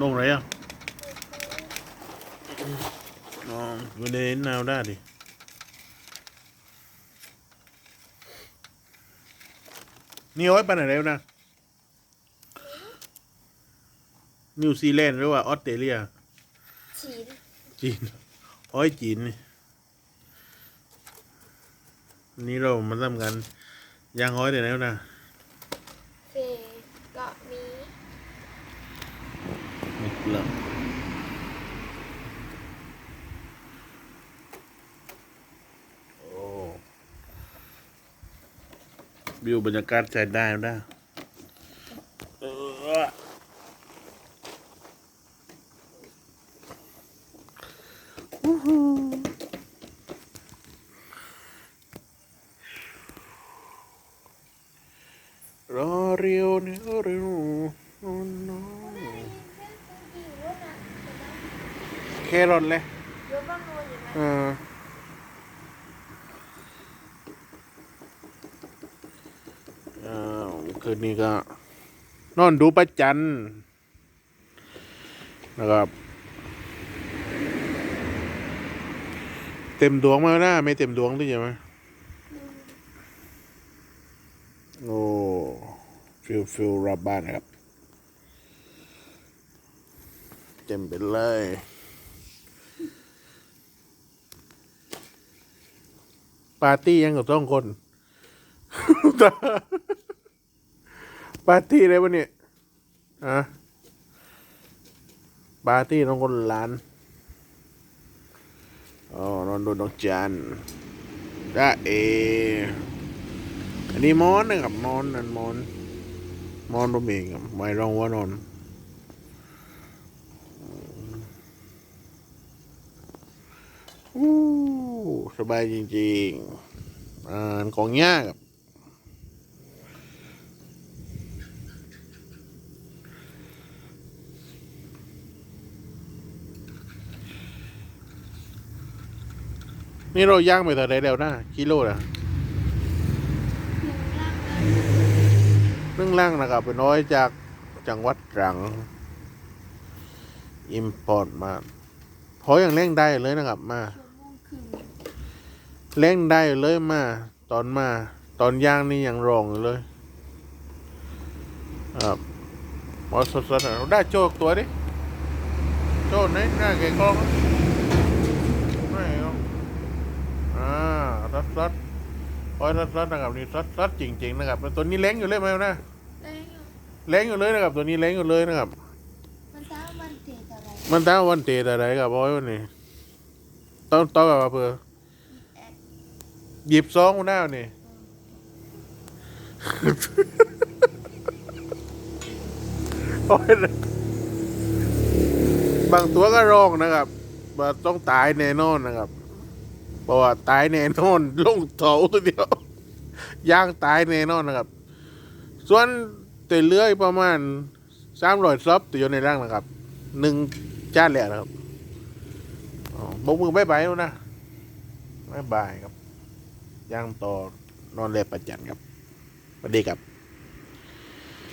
ลงไหนอะอ๋อไม่ได้เห็นแนวได้ดินี่โอ้ยไปไหนแล้วนะ นิวซีแลนด์หรือว่าออสเตรเลียฉีดจีนโอ้ยจีนนี่นี่เรามาทำกันยางห้อยเดี๋ยวแล้วนะ เฟก็มี เลิกโอ้วิวบรรยากาศใช้ได้นะเออรอเรียวเนี่ยเรียวโอ้โนแครอทเลยยกบ้างโนอยู่นะเอออ้าวคืนนี้ก็ นอนดูประจันทร์นะครับ เต็มดวงมาหน้าไม่เต็มดวงด้วยใช่ไหมโอ้ฟิลฟิลรับบ้านนะครับ เต็มไปเลย ปาร์ตี้ยังกับต้องคน ปาร์ตี้อะไรวะเนี่ยอะปาร์ตี้ต้องคนล้านอ๋อนอนโดูดอกจันจ้าเอ อันนี้มอนนะครับมอนนั่นมอน มอนตัวเองครับไม่ร้องว่านอนอู้ สบายจริงๆอ่านของยากครับนี่เราย่างไปเท่าไรแล้วนะกิโลนะถึงล่างเลยนึ่งล่างนะครับเป็นน้อยจากจังหวัดตรังอิมพอร์ตมาพออย่างเร่งได้เลยนะครับมา เล่งได้เลยมา ตอนมา ตอนย่างนี่ยังรองอยู่เลยครับหมอสดๆอะได้โจกตัวดิ โจกไหนหน้าเก่งกล้องไม่เอาอ่าซัดซัดๆโอ้ยซัดซัดๆนะครับนี่ซัดซัดๆจริง ๆ นะครับตัวนี้เล้งอยู่เลยไหมนะได้อยู่เล้งอยู่เลยนะครับ ตัวนี้เล้งอยู่เลยนะครับ มันสร้างมันเตะอะไรมันตั้งวันเตะอะไรกับโอ้ยวันนี้ต้องต้องแบบว่าเพื่อแอด หยิบซองมาหน้านี่โอ้ยบางตัวก็ร้องนะครับว่าต้องตายแน่นอนนะครับเพราะว่าตายแน่นอนลงเถาตัวเดียวย่างตายแน่นอนนะครับ ส่วนเตะเลื้อยประมาณสามร้อยซับตัวอยู่ในร่างนะครับหนึ่งจานแหละนะครับอ๋อบกมือบายบายแล้วนะบายบายครับ ย่างต่อนอนเล็บประจันครับสวัสดีครับ